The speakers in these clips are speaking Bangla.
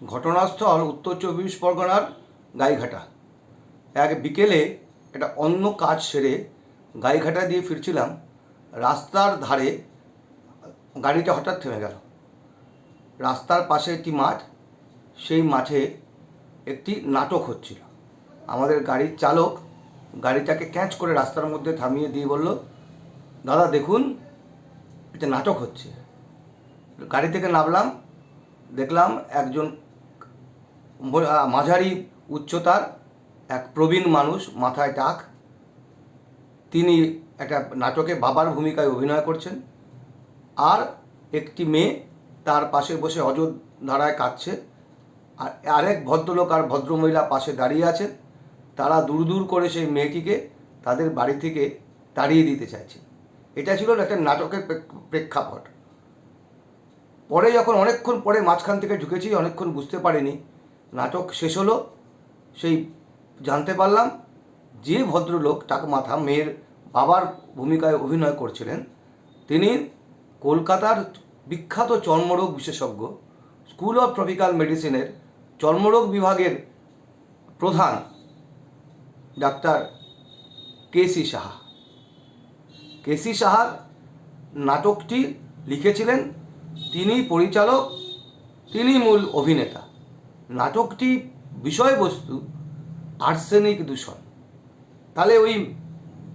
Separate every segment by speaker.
Speaker 1: ঘটনাস্থল উত্তর চব্বিশ পরগনার গাইঘাটা। এক বিকেলে একটা অন্য কাজ সেরে গাইঘাটা দিয়ে ফিরছিলাম। রাস্তার ধারে গাড়িটা হঠাৎ থেমে গেল। রাস্তার পাশে একটি মাঠ, সেই মাঠে একটি নাটক হচ্ছিল। আমাদের গাড়ির চালক গাড়িটাকে ক্যাচ করে রাস্তার মধ্যে থামিয়ে দিয়ে বলল, দাদা, দেখুন এটা নাটক হচ্ছে। গাড়ি থেকে নামলাম, দেখলাম একজন মাঝারি উচ্চতার এক প্রবীণ মানুষ মাথায় টাক। তিনি একটা নাটকে বাবার ভূমিকায় অভিনয় করছেন। আর একটি মেয়ে তার পাশে বসে ধারায় কাঁদছে। আর আরেক ভদ্রলোক আর ভদ্রমহিলা পাশে দাঁড়িয়ে আছেন। তারা দূর দূর করে সেই মেয়েটিকে তাদের বাড়ি থেকে তাড়িয়ে দিতে চাইছে। এটা ছিল একটা নাটকের প্রেক্ষাপট। পরে যখন অনেকক্ষণ পরে মাঝখান থেকে ঢুকেছি, অনেকক্ষণ বুঝতে পারিনি নাটক শেষ হলো, সেই জানতে পারলাম যে ভদ্রলোক টাক মাথা মেয়ের বাবার ভূমিকায় অভিনয় করছিলেন, তিনি কলকাতার বিখ্যাত চর্মরোগ বিশেষজ্ঞ, স্কুল অফ ট্রপিক্যাল মেডিসিনের চর্মরোগ বিভাগের প্রধান ডাক্তার কেসি সাহা। কেসি সাহার নাটকটি লিখেছিলেন তিনি পরিচালক তিনি মূল অভিনেতা। নাটকটি বিষয়বস্তু, আর্সেনিক দূষণ। তাহলে ওই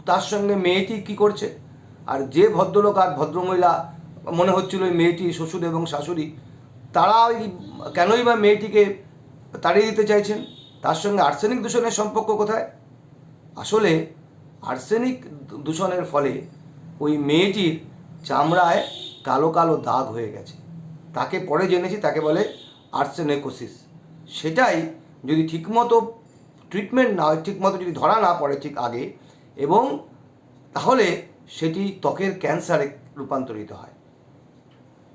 Speaker 1: তার সঙ্গে মেয়েটি কি করছে? আর যে ভদ্রলোক আর ভদ্রমহিলা, মনে হচ্ছিল ওই মেয়েটি শ্বশুর এবং শাশুড়ি, তারা ওই কেনই বা মেয়েটিকে তাড়িয়ে দিতে চাইছেন? তার সঙ্গে আর্সেনিক দূষণের সম্পর্ক কোথায়? আসলে আর্সেনিক দূষণের ফলে ওই মেয়েটির চামড়ায় কালো কালো দাগ হয়ে গেছে। তাকে পরে জেনেছি, তাকে বলে আর্সেনেকোসিস। সেটাই যদি ঠিকমতো ট্রিটমেন্ট না হয়, ঠিকমতো যদি ধরা না পড়ে ঠিক আগে, এবং তাহলে সেটি ত্বকের ক্যান্সারে রূপান্তরিত হয়।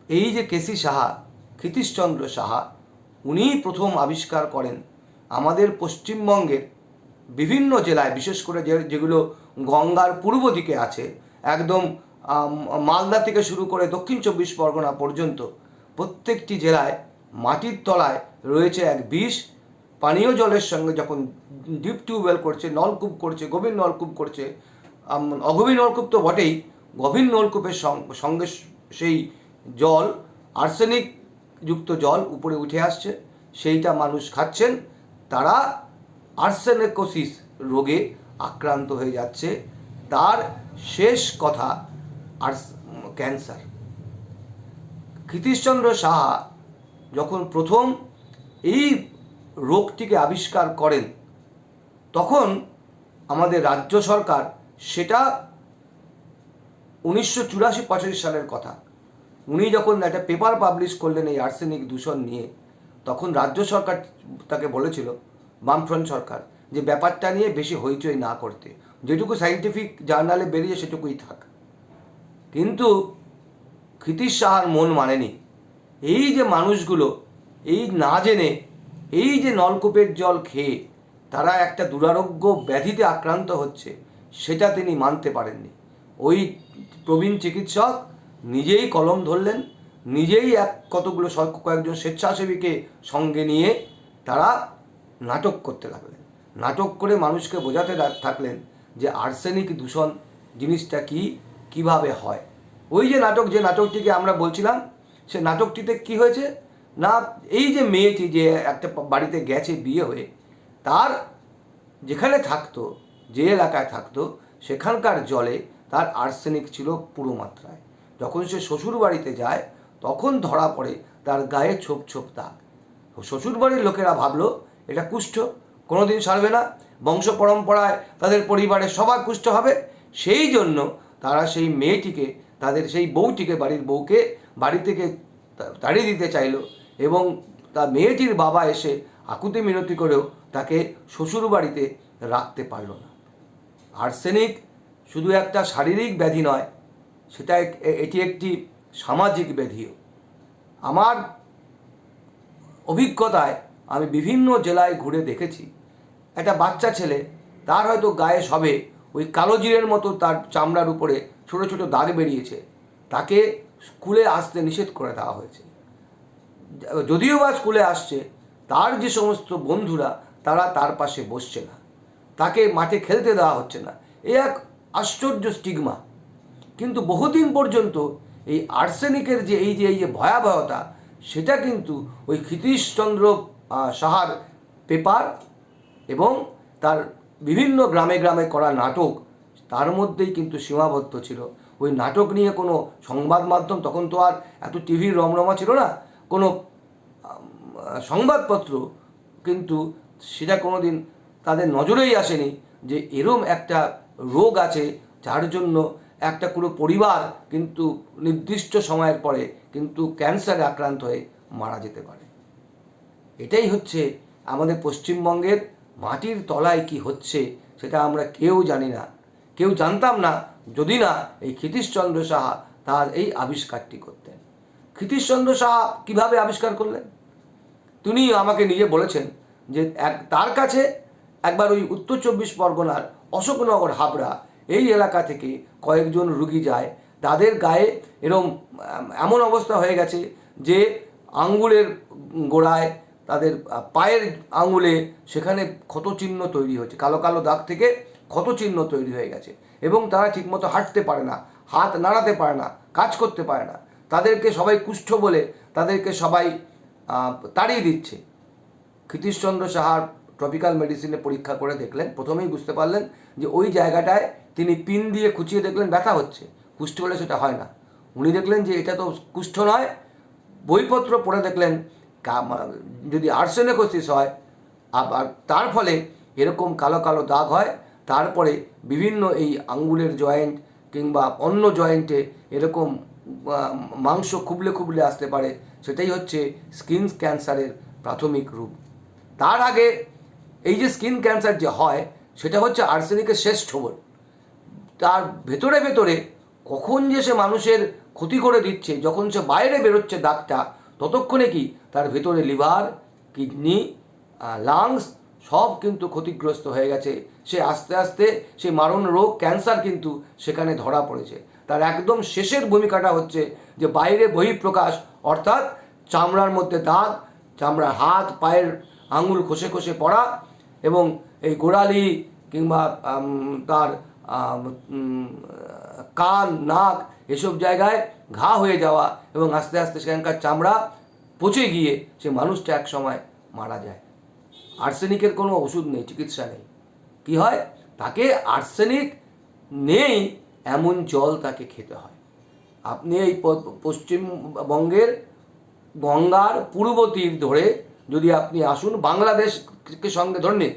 Speaker 1: এই যে কেসি সাহা, ক্ষিতীশচন্দ্র সাহা উনি প্রথম আবিষ্কার করেন আমাদের পশ্চিমবঙ্গের বিভিন্ন জেলায়, বিশেষ করে যে, যেগুলো গঙ্গার পূর্ব দিকে আছে, একদম মালদা থেকে শুরু করে দক্ষিণ চব্বিশ পরগনা পর্যন্ত প্রত্যেকটি জেলায় মাটির তলায় রয়েছে এক বিষ। পানীয় জলের সঙ্গে যখন ডিপ টিউবওয়েল করছে, নলকূপ করছে, গভীর নলকূপ করছে অগভীর নলকূপ তো বটেই, গভীর নলকূপের সঙ্গে সেই জল, আর্সেনিক যুক্ত জল উপরে উঠে আসছে, সেইটা মানুষ খাচ্ছেন। তারা আর্সেনেকোসিস রোগে আক্রান্ত হয়ে যাচ্ছে। তার শেষ কথা আর্স, ক্যান্সার। ক্ষিতীশচন্দ্র সাহা যখন প্রথম এই রোগটিকে আবিষ্কার করেন, তখন আমাদের রাজ্য সরকার সেটা উনিশশো চুরাশি পঁচাশি সালের কথা। উনি যখন একটা পেপার পাবলিশ করলেন এই আর্সেনিক দূষণ নিয়ে, তখন রাজ্য সরকার তাকে বলেছিল, বামফ্রন্ট সরকার, যে ব্যাপারটা নিয়ে বেশি হইচই না করতে। যেটুকু সাইন্টিফিক জার্নালে বেরিয়ে সেটুকুই থাক। কিন্তু ক্ষিতীশ সাহার মন মানেনি। এই যে মানুষগুলো, এই না জেনে, এই যে নলকূপের জল খেয়ে তারা একটা দুরারোগ্য ব্যাধিতে আক্রান্ত হচ্ছে, সেটা তিনি মানতে পারেননি। ওই প্রবীণ চিকিৎসক নিজেই কলম ধরলেন, নিজেই এক কতগুলো কয়েকজন স্বেচ্ছাসেবীকে সঙ্গে নিয়ে তারা নাটক করতে লাগলেন। নাটক করে মানুষকে বোঝাতে থাকলেন যে আর্সেনিক দূষণ জিনিসটা কি, কীভাবে হয়। ওই যে নাটক, যে নাটকটিকে আমরা বলছিলাম সে নাটকটিতে কি হয়েছে? না, এই যে মেয়েটি যে একটা বাড়িতে গেছে বিয়ে হয়ে, তার যেখানে থাকতো, যে এলাকায় থাকতো, সেখানকার জলে তার আর্সেনিক ছিল পুরো মাত্রায়। যখন সে শ্বশুর বাড়িতে যায়, তখন ধরা পড়ে তার গায়ে ছোপ ছোপ দাগ। শ্বশুর বাড়ির লোকেরা ভাবলো, এটা কুষ্ঠ, কোনোদিন সারবে না। বংশ পরম্পরায় তাদের পরিবারে সবার কুষ্ঠ হবে। সেই জন্য তারা সেই মেয়েটিকে, তাদের সেই বউটিকে, বাড়ির বউকে বাড়ি থেকে তাড়িয়ে দিতে চাইলো এবং তা মেয়েটির বাবা এসে আকুতি মিনতি করেও তাকে শ্বশুর বাড়িতে রাখতে পারল না। আর্সেনিক শুধু একটা শারীরিক ব্যাধি নয়, সেটা এটি একটি সামাজিক ব্যাধিও। আমার অভিজ্ঞতায় আমি বিভিন্ন জেলায় ঘুরে দেখেছি, একটা বাচ্চা ছেলে, তার হয়তো গায়ে সবে ওই কালো জিরের মতো তার চামড়ার উপরে ছোট ছোট দাগ বেরিয়েছে, তাকে স্কুলে আসতে নিষেধ করে দেওয়া হয়েছে। যদিও বা স্কুলে আসছে, তার যে সমস্ত বন্ধুরা, তারা তার পাশে বসছে না। তাকে মাঠে খেলতে দেওয়া হচ্ছে না। এ এক আশ্চর্য স্টিগমা। কিন্তু বহুদিন পর্যন্ত এই আর্সেনিকের যে এই যে এই যে ভয়াবহতা, সেটা কিন্তু ওই ক্ষিতীশচন্দ্র সাহার পেপার এবং তার বিভিন্ন গ্রামে গ্রামে করা নাটক, তার মধ্যেই কিন্তু সীমাবদ্ধ ছিল। ওই নাটক নিয়ে কোনো সংবাদ মাধ্যম, তখন তো আর এত টিভির রমরমা ছিল না, কোনো সংবাদপত্র কিন্তু সেটা কোনো দিন তাদের নজরেই আসেনি যে এরম একটা রোগ আছে যার জন্য একটা পুরো পরিবার কিন্তু নির্দিষ্ট সময়ের পরে কিন্তু ক্যান্সারে আক্রান্ত হয়ে মারা যেতে পারে। এটাই হচ্ছে আমাদের পশ্চিমবঙ্গের মাটির তলায় কি হচ্ছে সেটা আমরা কেউ জানি না। কেউ জানতাম না যদি না এই ক্ষিতীশচন্দ্র সাহা তার এই আবিষ্কারটি করতেন। ক্ষিতীশচন্দ্র সাহা কীভাবে আবিষ্কার করলেন? তিনি আমাকে নিজে বলেছেন যে এক, তার কাছে একবার ওই উত্তর চব্বিশ পরগনার অশোকনগর হাবড়া এই এলাকা থেকে কয়েকজন রুগী যায়। তাদের গায়ে এরম এমন অবস্থা হয়ে গেছে যে আঙ্গুলের গোড়ায় তাদের পায়ের আঙুলে সেখানে ক্ষতচিহ্ন তৈরি হয়েছে। কালো কালো দাগ থেকে ক্ষতচিহ্ন তৈরি হয়ে গেছে। এবং তারা ঠিকমতো হাঁটতে পারে না, হাত নাড়াতে পারে না, কাজ করতে পারে না। তাদেরকে সবাই কুষ্ঠ বলে তাদেরকে সবাই তাড়িয়ে দিচ্ছে। ক্ষিতীশচন্দ্র সাহার ট্রপিক্যাল মেডিসিনে পরীক্ষা করে দেখলেন, প্রথমেই বুঝতে পারলেন যে ওই জায়গাটায় তিনি পিন দিয়ে খুঁচিয়ে দেখলেন ব্যথা হচ্ছে। কুষ্ঠ হলে সেটা হয় না। উনি দেখলেন যে এটা তো কুষ্ঠ নয়। বইপত্র পড়ে দেখলেন যদি আর্সেনেকোসিস হয়, আবার তার ফলে এরকম কালো কালো দাগ হয় তারপরে বিভিন্ন এই আঙ্গুলের জয়েন্ট কিংবা অন্য জয়েন্টে এরকম মাংস খুবলে খুবলে আসতে পারে, সেটাই হচ্ছে স্কিন ক্যান্সারের প্রাথমিক রূপ। তার আগে এই যে স্কিন ক্যান্সার যে হয়, সেটা হচ্ছে আর্সেনিকের শেষ ছোবল। তার ভেতরে ভেতরে কখন যে সে মানুষের ক্ষতি করে দিচ্ছে, যখন সে বাইরে বেরোচ্ছে দাগটা, ততক্ষণে কি? তার ভেতরে লিভার কিডনি লাংস সব কিন্তু ক্ষতিগ্রস্ত হয়ে গেছে। সে আস্তে আস্তে সে মারণ রোগ, ক্যান্সার কিন্তু সেখানে ধরা পড়েছে। তার একদম শেষের ভূমিকাটা হচ্ছে যে বাইরে বহিঃপ্রকাশ, অর্থাৎ চামড়ার মধ্যে দাগ, চামড়ার হাত, পায়ের আঙুল খসে খসে পড়া এবং এই গোড়ালি কিংবা তার কান, নাক এসব জায়গায় ঘা হয়ে যাওয়া এবং আস্তে আস্তে সেখানকার চামড়া পচে গিয়ে সে মানুষটা এক সময় মারা যায়। আর্সেনিকের কোনো ওষুধ নেই, চিকিৎসা নেই। কি হয়? তাকে আর্সেনিক নেই, এমন জল তাকে খেতে হয়। আপনি এই পশ্চিমবঙ্গের গঙ্গার পূর্ব তীর ধরে যদি আপনি আসুন বাংলাদেশকে সঙ্গে ধরে নিন,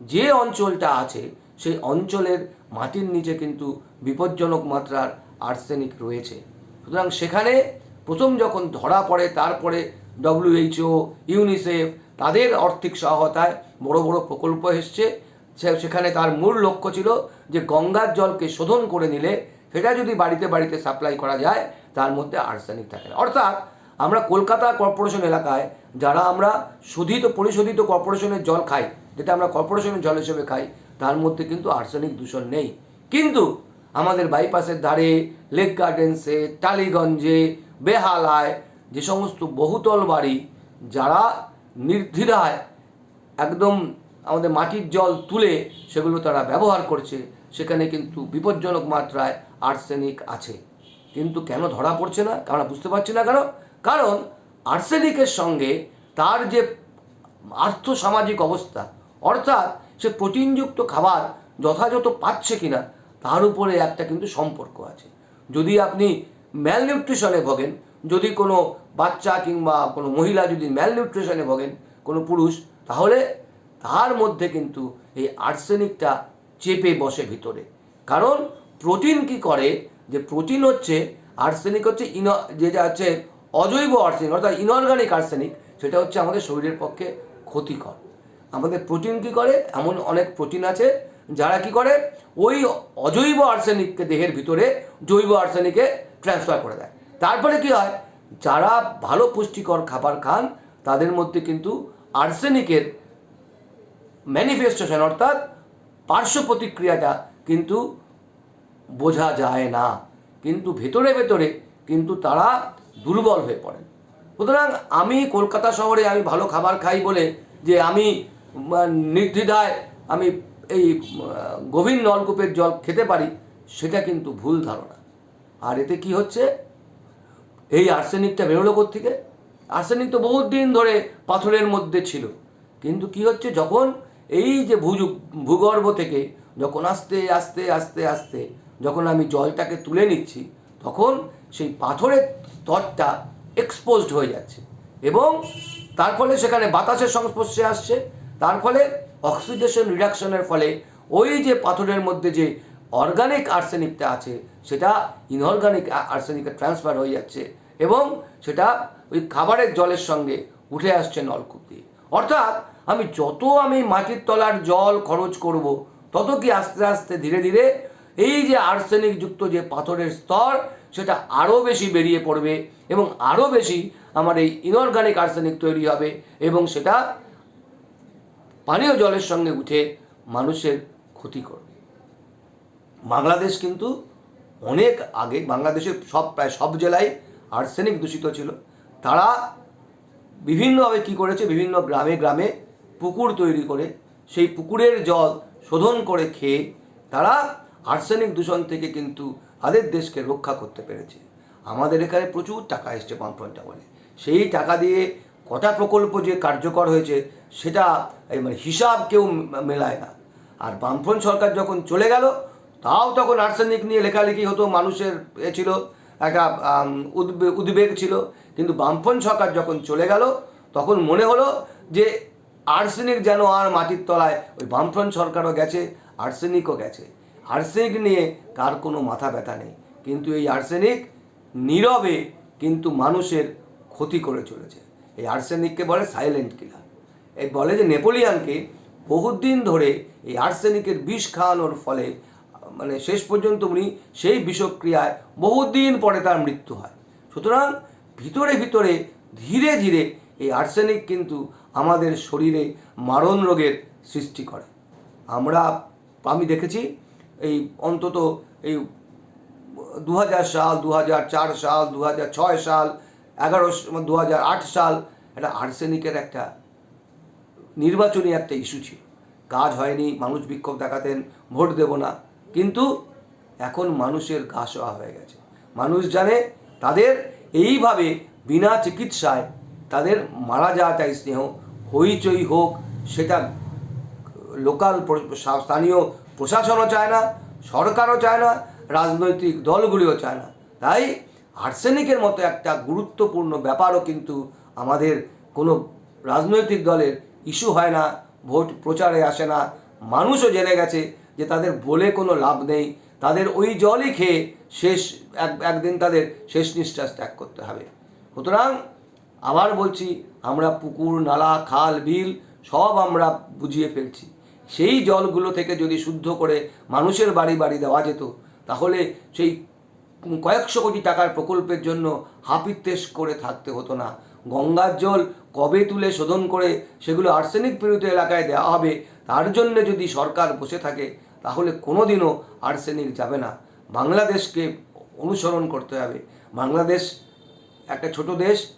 Speaker 1: যে অঞ্চলটা আছে, সেই অঞ্চলের মাটির নিচে কিন্তু বিপজ্জনক মাত্রার আর্সেনিক রয়েছে। সুতরাং সেখানে প্রথম যখন ধরা পড়ে, তারপরে ডব্লিউএইচও ইউনিসেফ তাদের আর্থিক সহায়তায় বড় বড় প্রকল্প এসছে। সেখানে তার মূল লক্ষ্য ছিল যে গঙ্গার জলকে শোধন করে নিলে সেটা যদি বাড়িতে বাড়িতে সাপ্লাই করা যায়, তার মধ্যে আর্সেনিক থাকে না। অর্থাৎ আমরা কলকাতা কর্পোরেশন এলাকায় যারা আমরা শোধিত, পরিশোধিত কর্পোরেশনের জল খাই, যেটা আমরা কর্পোরেশনের জল হিসেবে খাই, তার মধ্যে কিন্তু আর্সেনিক দূষণ নেই। কিন্তু আমাদের বাইপাসের ধারে লেক গার্ডেন্সে টালিগঞ্জে, বেহালায় যে সমস্ত বহুতল বাড়ি, যারা নির্দ্বিধায় একদম আমাদের মাটির জল তুলে সেগুলো তারা ব্যবহার করছে, সেখানে কিন্তু বিপজ্জনক মাত্রায় আর্সেনিক আছে। কিন্তু কেন ধরা পড়ছে না? আমরা বুঝতে পারছি না কেন? কারণ আর্সেনিকের সঙ্গে তার যে আর্থসামাজিক অবস্থা, অর্থাৎ সে প্রোটিনযুক্ত খাবার যথাযথ পাচ্ছে কিনা, তার উপরে একটা কিন্তু সম্পর্ক আছে। যদি আপনি ম্যালনিউট্রিশনে ভোগেন যদি কোনো বাচ্চা কিংবা কোনো মহিলা যদি ম্যালনিউট্রিশনে ভোগেন, কোনো পুরুষ, তাহলে তার মধ্যে কিন্তু এই আর্সেনিকটা চেপে বসে ভিতরে। কারণ প্রোটিন কি করে? যে প্রোটিন হচ্ছে আর্সেনিক হচ্ছে ইন যেটা হচ্ছে অজৈব আর্সেনিক অর্থাৎ ইনঅর্গানিক আর্সেনিক সেটা হচ্ছে আমাদের শরীরের পক্ষে ক্ষতিকর। আমাদের প্রোটিন কি করে? এমন অনেক প্রোটিন আছে, যারা কি করে? ওই অজৈব আর্সেনিককে দেহের ভিতরে জৈব আর্সেনিকে ট্রান্সফার করে দেয়। তারপরে কি হয়? যারা ভালো পুষ্টিকর খাবার খান, তাদের মধ্যে কিন্তু আর্সেনিকের ম্যানিফেস্টেশন অর্থাৎ পার্শ্ব প্রতিক্রিয়াটা কিন্তু বোঝা যায় না। কিন্তু ভেতরে ভেতরে কিন্তু তারা দুর্বল হয়ে পড়েন।
Speaker 2: সুতরাং আমি কলকাতা শহরে আমি ভালো খাবার খাই বলে যে আমি নির্দ্বিধায় আমি এই গভীর নলকূপের জল খেতে পারি, সেটা কিন্তু ভুল ধারণা। আর এতে কি হচ্ছে? এই আর্সেনিকটা বেরোলো থেকে আর্সেনিক তো বহুত দিন ধরে পাথরের মধ্যে ছিল। কিন্তু কি হচ্ছে? যখন এই যে ভূ ভূগর্ভ থেকে যখন আস্তে আস্তে আস্তে আস্তে যখন আমি জলটাকে তুলে নিচ্ছি, তখন সেই পাথরের স্তরটা এক্সপোজড হয়ে যাচ্ছে এবং তার ফলে সেখানে বাতাসের সংস্পর্শে আসছে। তার ফলে অক্সিডেশন রিডাকশনের ফলে ওই যে পাথরের মধ্যে যে অর্গানিক আর্সেনিকটা আছে, সেটা ইনঅর্গানিক আর্সেনিকে ট্রান্সফার হয়ে যাচ্ছে এবং সেটা ওই খাবারের জলের সঙ্গে উঠে আসছে নলকূপ দিয়ে অর্থাৎ আমি যত আমি মাটির তলার জল খরচ করব, তত কি আস্তে আস্তে ধীরে ধীরে এই যে আর্সেনিক যুক্ত যে পাথরের স্তর, সেটা আরও বেশি বেরিয়ে পড়বে এবং আরও বেশি আমার এই ইনঅর্গানিক আর্সেনিক তৈরি হবে এবং সেটা পানীয় জলের সঙ্গে উঠে মানুষের ক্ষতি করবে। বাংলাদেশ কিন্তু অনেক আগে বাংলাদেশের সব, প্রায় সব জেলায় আর্সেনিক দূষিত ছিল। তারা বিভিন্নভাবে কি করেছে? বিভিন্ন গ্রামে গ্রামে পুকুর তৈরি করে, সেই পুকুরের জল শোধন করে খেয়ে তারা আর্সেনিক দূষণ থেকে কিন্তু তাদের দেশকে রক্ষা করতে পেরেছে। আমাদের এখানে প্রচুর টাকা এসছে বামফ্রন্টটা বলে সেই টাকা দিয়ে কটা প্রকল্প যে কার্যকর হয়েছে, সেটা মানে হিসাব কেউ মেলায় না। আর বামফ্রন্ট সরকার যখন চলে গেল তাও তখন আর্সেনিক নিয়ে লেখালেখি হতো, মানুষের এ ছিল, একটা উদ্বেগ ছিল। কিন্তু বামফ্রন্ট সরকার যখন চলে গেল, তখন মনে হলো যে আর্সেনিক যেন আর মাটির তলায়, ওই বামফ্রন্ট সরকারও গেছে, আর্সেনিকও গেছে। আর্সেনিক নিয়ে কার কোনো মাথা ব্যথা নেই। কিন্তু এই আর্সেনিক নীরবে কিন্তু মানুষের ক্ষতি করে চলেছে। এই আর্সেনিককে বলে সাইলেন্ট কিলার। এই বলে যে নেপোলিয়ানকে বহুদিন ধরে এই আর্সেনিকের বিষ খাওয়ানোর ফলে মানে শেষ পর্যন্ত উনি সেই বিষক্রিয়ায় বহুদিন পরে তার মৃত্যু হয়। সুতরাং ভিতরে ভিতরে ধীরে ধীরে এই আর্সেনিক কিন্তু আমাদের শরীরে মারণ রোগের সৃষ্টি করে। আমরা, আমি দেখেছি এই অন্তত এই দু হাজার সাল দু সাল দু হাজার ছয় সাল, এগারো দু হাজার আট সাল এটা আর্সেনিকের একটা নির্বাচনী একটা ইস্যু ছিল। কাজ হয়নি, মানুষ বিক্ষোভ দেখাতেন, ভোট দেব না। কিন্তু এখন মানুষের গা সওয়া হয়ে গেছে। মানুষ জানে তাদের এইভাবে বিনা চিকিৎসায় তাদের মারা যাওয়াটাই স্নেহ, হইচই হোক সেটা লোকাল স্থানীয় প্রশাসনও চায় না, সরকারও চায় না, রাজনৈতিক দলগুলিও চায় না। তাই আর্সেনিকের মতো একটা গুরুত্বপূর্ণ ব্যাপারও কিন্তু আমাদের কোনো রাজনৈতিক দলের ইস্যু হয় না, ভোট প্রচারে আসে না। মানুষও জেনে গেছে যে তাদের বলে কোনো লাভ নেই, তাদের ওই জলই খেয়ে শেষ, এক, একদিন তাদের শেষ নিঃশ্বাস ত্যাগ করতে হবে। সুতরাং আবার বলছি, আমরা পুকুর, নালা, খাল, বিল সব আমরা বুঝিয়ে ফেলছি। সেই জলগুলো থেকে যদি শুদ্ধ করে মানুষের বাড়ি বাড়ি দেওয়া যেত, তাহলে সেই কয়েকশো কোটি টাকার প্রকল্পের জন্য হাপিত্তেশ করে থাকতে হতো না। গঙ্গার জল কবে তুলে শোধন করে সেগুলো আর্সেনিক পীড়িত এলাকায় দেওয়া হবে, তার জন্য যদি সরকার বসে থাকে তাহলে কোনোদিনও আর্সেনিক যাবে না। বাংলাদেশকে অনুসরণ করতে হবে। বাংলাদেশ একটা ছোট দেশ,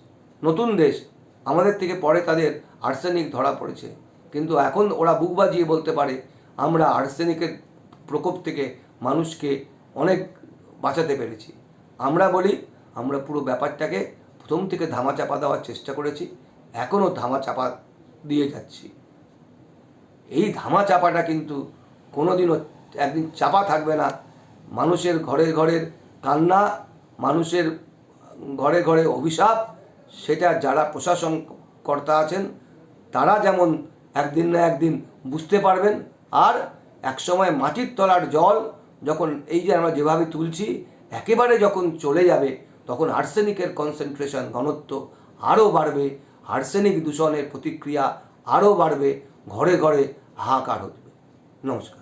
Speaker 2: নতুন দেশ। আমাদের থেকে পরে তাদের আর্সেনিক ধরা পড়েছে। কিন্তু এখন ওরা বুক বাজিয়ে বলতে পারে, আমরা আর্সেনিকের প্রকোপ থেকে মানুষকে অনেক বাঁচাতে পেরেছি। আমরা বলি, আমরা পুরো ব্যাপারটাকে প্রথম থেকে ধামা চাপা দেওয়ার চেষ্টা করেছি, এখনও ধামা চাপা দিয়ে যাচ্ছি। এই ধামা চাপাটা কিন্তু কোনোদিনও একদিন চাপা থাকবে না। মানুষের ঘরে ঘরের কান্না, মানুষের ঘরে ঘরে অভিশাপ, সেটা যারা প্রশাসন কর্তা আছেন, তারা যেমন একদিন না একদিন বুঝতে পারবেন। আর একসময় মাটির তলার জল যখন এই যে আমরা যেভাবে তুলছি, একেবারে যখন চলে যাবে, তখন আর্সেনিকের কনসেন্ট্রেশন ঘনত্ব আরও বাড়বে, আর্সেনিক দূষণের প্রতিক্রিয়া আরও বাড়বে, ঘরে ঘরে হাহাকার হতে নমস্কার।